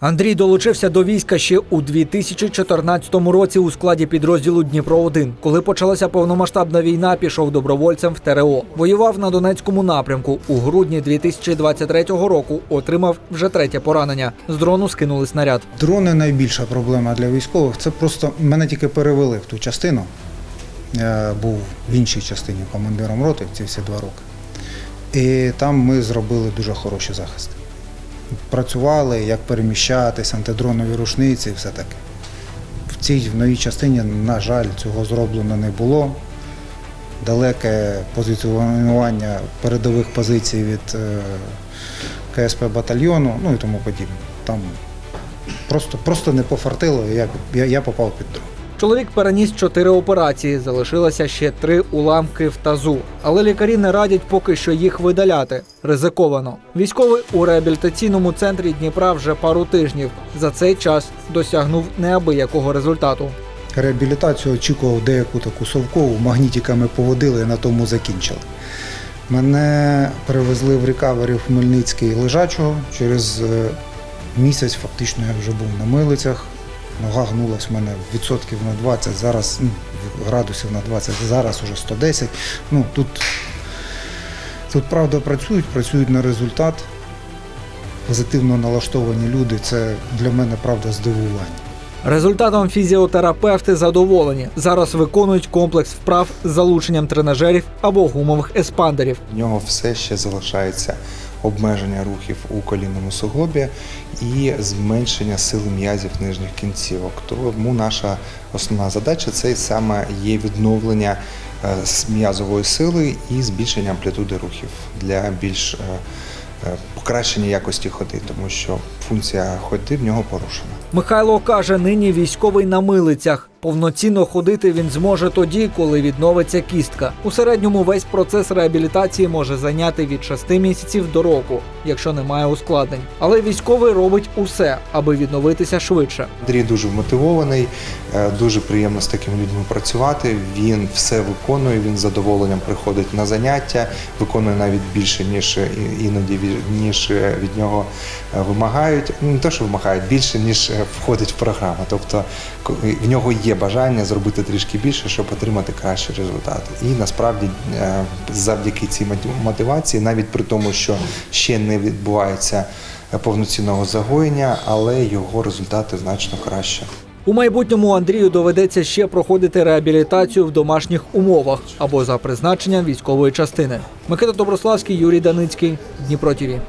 Андрій долучився до війська ще у 2014 році у складі підрозділу Дніпро 1 Коли почалася повномасштабна війна, пішов добровольцем в ТРО. Воював на Донецькому напрямку. У грудні 2023 року отримав вже третє поранення. З дрону скинули снаряд. Дрони найбільша проблема для військових. Це просто мене тільки перевели в ту частину. Я був в іншій частині командиром роти ці всі два роки. І там ми зробили дуже хороший захист. Працювали, як переміщатись, антидронові рушниці все таке. В цій в новій частині, на жаль, цього зроблено не було. Далеке позиціонування передових позицій від е, КСП батальйону, ну і тому подібне. Там Просто, просто не пофартило, я, я, я попав під дрон. Чоловік переніс чотири операції. Залишилося ще три уламки в тазу. Але лікарі не радять поки що їх видаляти. Ризиковано. Військовий у реабілітаційному центрі Дніпра вже пару тижнів. За цей час досягнув неабиякого результату. Реабілітацію очікував деяку таку совкову, магнітиками поводили на тому закінчили. Мене привезли в рекавері в Хмельницький лежачого. Через е, місяць фактично я вже був на милицях. Нога гнулась в мене відсотків на 20, зараз ну, градусів на 20, зараз уже 110. Ну, тут, тут правда працюють, працюють на результат. Позитивно налаштовані люди це для мене правда здивування. Результатом фізіотерапевти задоволені. Зараз виконують комплекс вправ з залученням тренажерів або гумових еспандерів. В нього все ще залишається обмеження рухів у колінному суглобі і зменшення сили м'язів нижніх кінцівок. Тому наша основна задача це саме є відновлення е, м'язової сили і збільшення амплітуди рухів для більш е, е, покращення якості ходи, тому що функція ходи в нього порушена. Михайло каже, нині військовий на милицях. Повноцінно ходити він зможе тоді, коли відновиться кістка. У середньому весь процес реабілітації може зайняти від 6 місяців до року, якщо немає ускладнень. Але військовий робить усе, аби відновитися швидше. Андрій дуже вмотивований, е, дуже приємно з такими людьми працювати. Він все виконує, він з задоволенням приходить на заняття, виконує навіть більше, ніж іноді від- ніж е, від нього е, вимагають. Ну, Не те, що вимагають, більше, ніж е, входить в програму. Тобто в нього є бажання зробити трішки більше, щоб отримати кращий результат. І насправді е, завдяки цій мотив- мотивації, навіть при тому, що ще не відбувається е, повноцінного загоєння, але його результати значно краще. У майбутньому Андрію доведеться ще проходити реабілітацію в домашніх умовах або за призначенням військової частини. Микита Доброславський, Юрій Даницький, Дніпро ТІВІ.